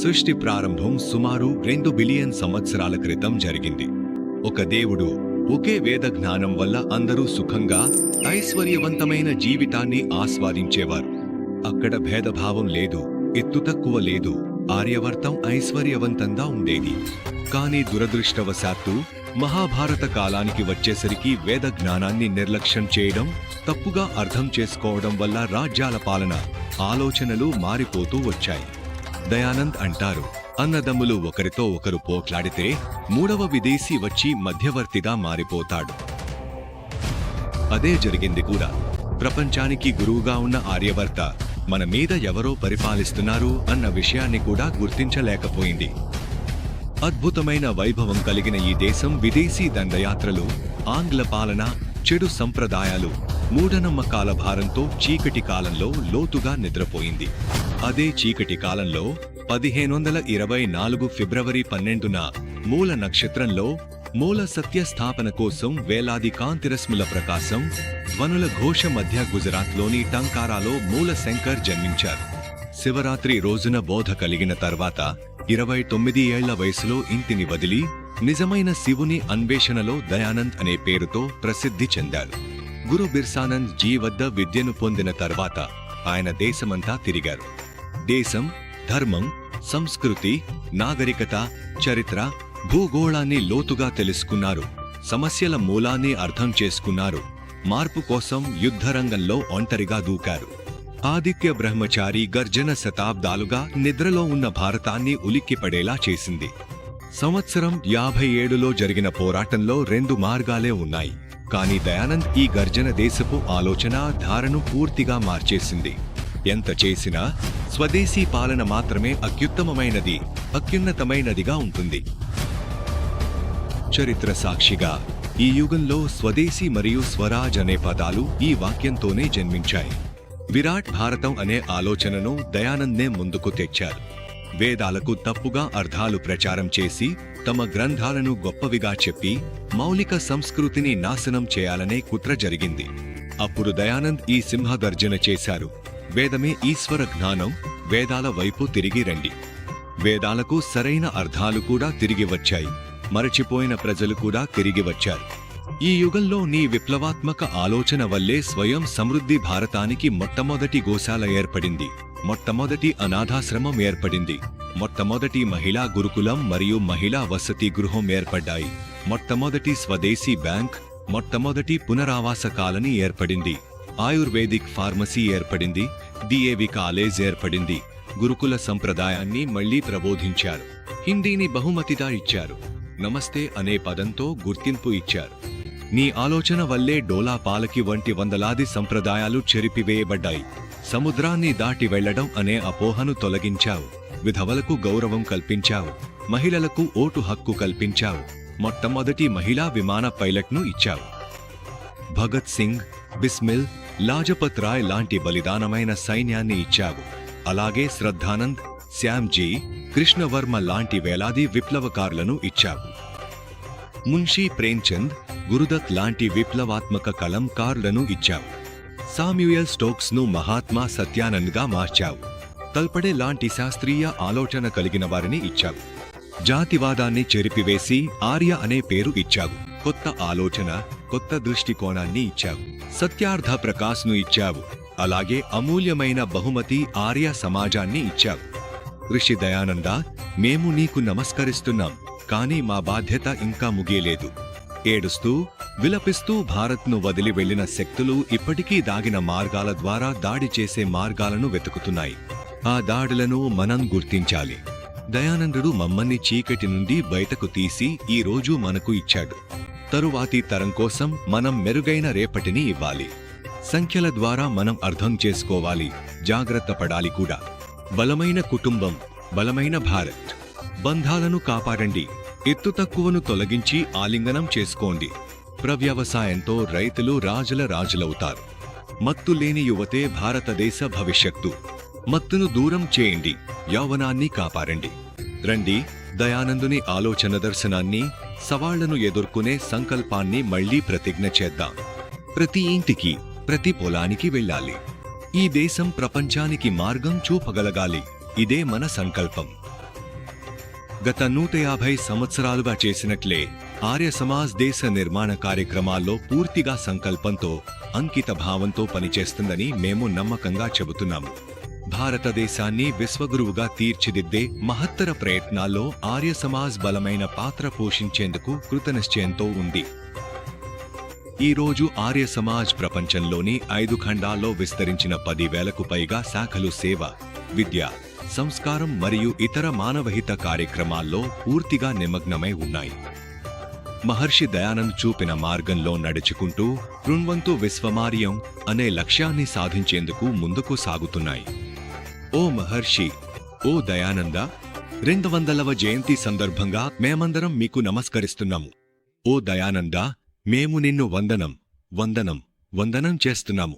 సృష్టి ప్రారంభం సుమారు రెండు బిలియన్ సంవత్సరాల క్రితం జరిగింది. ఒక దేవుడు ఒకే వేద జ్ఞానం వల్ల అందరూ సుఖంగా ఐశ్వర్యవంతమైన జీవితాన్ని ఆస్వాదించేవారు. అక్కడ భేదభావం లేదు ఎత్తు తక్కువ లేదు ఆర్యవర్తం ఐశ్వర్యవంతంగా ఉండేది. కానీ దురదృష్టవశాత్తు మహాభారత కాలానికి వచ్చేసరికి వేద జ్ఞానాన్ని నిర్లక్ష్యం చేయడం తప్పుగా అర్థం చేసుకోవడం వల్ల రాజ్యాల పాలన ఆలోచనలు మారిపోతూ వచ్చాయి. దయానంద్ అంటారు. అన్నదమ్ములు ఒకరితో ఒకరు పోట్లాడితే మూడవ విదేశీ వచ్చి మధ్యవర్తిగా మారిపోతాడు. అదే జరిగింది కూడా. ప్రపంచానికి గురువుగా ఉన్న ఆర్యవర్త మన మీద ఎవరో పరిపాలిస్తున్నారు అన్న విషయాన్ని కూడా గుర్తించలేకపోయింది. అద్భుతమైన వైభవం కలిగిన ఈ దేశం విదేశీ దండయాత్రలు ఆంగ్ల పాలన చెడు సంప్రదాయాలు మూఢనమ్మకాల భారంతో చీకటి కాలంలో లోతుగా నిద్రపోయింది. అదే చీకటి కాలంలో పదిహేను వందల ఇరవై నాలుగు ఫిబ్రవరి పన్నెండున మూల నక్షత్రంలో మూల సత్య స్థాపన కోసం వేలాది కాంతిరశ్ముల ప్రకాశం ధ్వనుల ఘోష మధ్య గుజరాత్లోని టంకారాలో మూల శంకర్ జన్మించారు. శివరాత్రి రోజున బోధ కలిగిన తర్వాత ఇరవై తొమ్మిది ఏళ్ళ వయసులో ఇంటిని వదిలి నిజమైన శివుని అన్వేషణలో దయానంద్ అనే పేరుతో ప్రసిద్ధి చెందారు. గురు బిర్సానంద్ జీ వద్ద విద్యను పొందిన తర్వాత ఆయన దేశమంతా తిరిగారు. దేశం ధర్మం సంస్కృతి నాగరికత చరిత్ర భూగోళాన్ని లోతుగా తెలుసుకున్నారు. సమస్యల మూలాన్ని అర్థం చేసుకున్నారు. మార్పు కోసం యుద్ధరంగంలో ఒంటరిగా దూకారు. ఆదిత్య బ్రహ్మచారి గర్జన శతాబ్దాలుగా నిద్రలో ఉన్న భారతాన్ని ఉలిక్కిపడేలా చేసింది. సంవత్సరం యాభై ఏడులో జరిగిన పోరాటంలో రెండు మార్గాలే ఉన్నాయి. కానీ దయానంద్ ఈ గర్జన దేశపు ఆలోచన ధారను పూర్తిగా మార్చేసింది. ఎంత చేసినా స్వదేశీ పాలన మాత్రమే అత్యుత్తమమైనది అత్యున్నతమైనదిగా ఉంటుంది. చరిత్ర సాక్షిగా ఈ యుగంలో స్వదేశీ మరియు స్వరాజ్ అనే పదాలు ఈ వాక్యంతోనే జన్మించాయి. విరాట్ భారతం అనే ఆలోచనను దయానందే ముందుకు తెచ్చారు. వేదాలకు తప్పుగా అర్థాలు ప్రచారం చేసి తమ గ్రంథాలను గొప్పవిగా చెప్పి మౌలిక సంస్కృతిని నాశనం చేయాలనే కుట్ర జరిగింది. అప్పుడు దయానంద్ ఈ సింహగర్జన చేశారు. వేదమే ఈశ్వర జ్ఞానం వేదాల వైపు తిరిగి రండి. వేదాలకు సరైన అర్థాలు కూడా తిరిగి వచ్చాయి. మరచిపోయిన ప్రజలు కూడా తిరిగి వచ్చారు. ఈ యుగంలో నీ విప్లవాత్మక ఆలోచన వల్లే స్వయం సమృద్ధి భారతానికి మొట్టమొదటి గోశాల ఏర్పడింది. మొట్టమొదటి అనాథాశ్రమం ఏర్పడింది. మొట్టమొదటి మహిళా గురుకులం మరియు మహిళా వసతి గృహం ఏర్పడ్డాయి. మొట్టమొదటి స్వదేశీ బ్యాంక్ మొట్టమొదటి పునరావాస కాలనీ ఏర్పడింది. ఆయుర్వేదిక్ ఫార్మసీ ఏర్పడింది. డిఏవి కాలేజ్ ఏర్పడింది. గురుకుల సంప్రదాయాన్ని మళ్ళీ ప్రబోధించారు. హిందీని బహుమతిగా ఇచ్చారు. నమస్తే అనే పదంతో గుర్తింపు ఇచ్చారు. నీ ఆలోచన వల్లే డోలా పాలకి వంటి వందలాది సంప్రదాయాలు చెరిపివేయబడ్డాయి. సముద్రాన్ని దాటి వెళ్ళడం అనే అపోహను తొలగించావు. విధవలకు గౌరవం కల్పించావు. మహిళలకు ఓటు హక్కు కల్పించావు. మొట్టమొదటి మహిళా విమాన పైలట్ను ఇచ్చావు. భగత్ సింగ్ బిస్మిల్ లాజపత్ రాయ్ లాంటి బలిదానమైన సైన్యాన్ని ఇచ్చావు. అలాగే శ్రద్ధానంద్ శ్యామ్జీ కృష్ణవర్మ లాంటి వేలాది విప్లవకారులను ఇచ్చావు. మున్షీ ప్రేమ్చంద్ గురుదత్ లాంటి విప్లవాత్మక కలంకారులను ఇచ్చావు. సామ్యూయల్ స్టోక్స్ను మహాత్మా సత్యానంద్గా మార్చావు. తల్పడే లాంటి శాస్త్రీయ ఆలోచన కలిగిన వారిని ఇచ్చావు. జాతివాదాన్ని చెరిపివేసి ఆర్య అనే పేరు ఇచ్చావు. కొత్త ఆలోచన కొత్త దృష్టికోణాన్ని ఇచ్చావు. సత్యార్థ ప్రకాశ్ను ఇచ్చావు. అలాగే అమూల్యమైన బహుమతి ఆర్య సమాజాన్ని ఇచ్చావు. ఋషి దయానంద మేము నీకు నమస్కరిస్తున్నాం. కానీ మా బాధ్యత ఇంకా ముగియలేదు. ఏడుస్తూ విలపిస్తూ భారత్ను వదిలి వెళ్ళిన శక్తులు ఇప్పటికీ దాగిన మార్గాల ద్వారా దాడి చేసే మార్గాలను వెతుకుతున్నాయి. ఆ దాడులను మనం గుర్తించాలి. దయానందుడు మమ్మల్ని చీకటి నుండి బయటకు తీసి ఈ రోజు మనకు ఇచ్చాడు. తరువాతి తరం కోసం మనం మెరుగైన రేపటిని ఇవ్వాలి. సంఖ్యల ద్వారా మనం అర్థం చేసుకోవాలి. జాగ్రత్త పడాలి కూడా. బలమైన కుటుంబం బలమైన భారత్. బంధాలను కాపాడండి. ఎత్తు తక్కువను తొలగించి ఆలింగనం చేసుకోండి. ప్రవ్యవసాయంతో రైతులు రాజుల రాజులవుతారు. మత్తు లేని యువతే భారతదేశ భవిష్యత్తు. మత్తును దూరం చేయండి యౌవనాన్ని కాపాడండి. రండి దయానందుని ఆలోచన దర్శనాన్ని సవాళ్ళను ఎదుర్కొనే సంకల్పాన్ని మళ్ళీ ప్రతిజ్ఞ చేద్దాం. ప్రతి ఇంటికి ప్రతి పొలానికి వెళ్ళాలి. ఈ దేశం ప్రపంచానికి మార్గం చూపగలగాలి. ఇదే మన సంకల్పం. గత నూట యాభై సంవత్సరాలుగా చేసినట్లే ఆర్య సమాజ్ దేశ నిర్మాణ కార్యక్రమాల్లో పూర్తిగా సంకల్పంతో అంకిత భావంతో పనిచేస్తుందని మేము నమ్మకంగా చెబుతున్నాము. భారతదేశాన్ని విశ్వగురువుగా తీర్చిదిద్దే మహత్తర ప్రయత్నాల్లో ఆర్య సమాజ్ బలమైన పాత్ర పోషించేందుకు కృతనిశ్చయంతో ఉంది. ఈ రోజు ఆర్య సమాజ్ ప్రపంచంలోని ఐదు ఖండాల్లో విస్తరించిన పదివేలకు పైగా శాఖలు సేవ విద్య సంస్కారం మరియు ఇతర మానవహిత కార్యక్రమాల్లో పూర్తిగా నిమగ్నమై ఉన్నాయి. మహర్షి దయానంద్ చూపిన మార్గంలో నడుచుకుంటూ కృణ్వంతు విశ్వమార్యం అనే లక్ష్యాన్ని సాధించేందుకు ముందుకు సాగుతున్నాయి. ఓ మహర్షి ఓ దయానంద రెండు వందలవ జయంతి సందర్భంగా మేమందరం మీకు నమస్కరిస్తున్నాము. ఓ దయానంద మేము నిన్ను వందనం వందనం వందనం చేస్తున్నాము.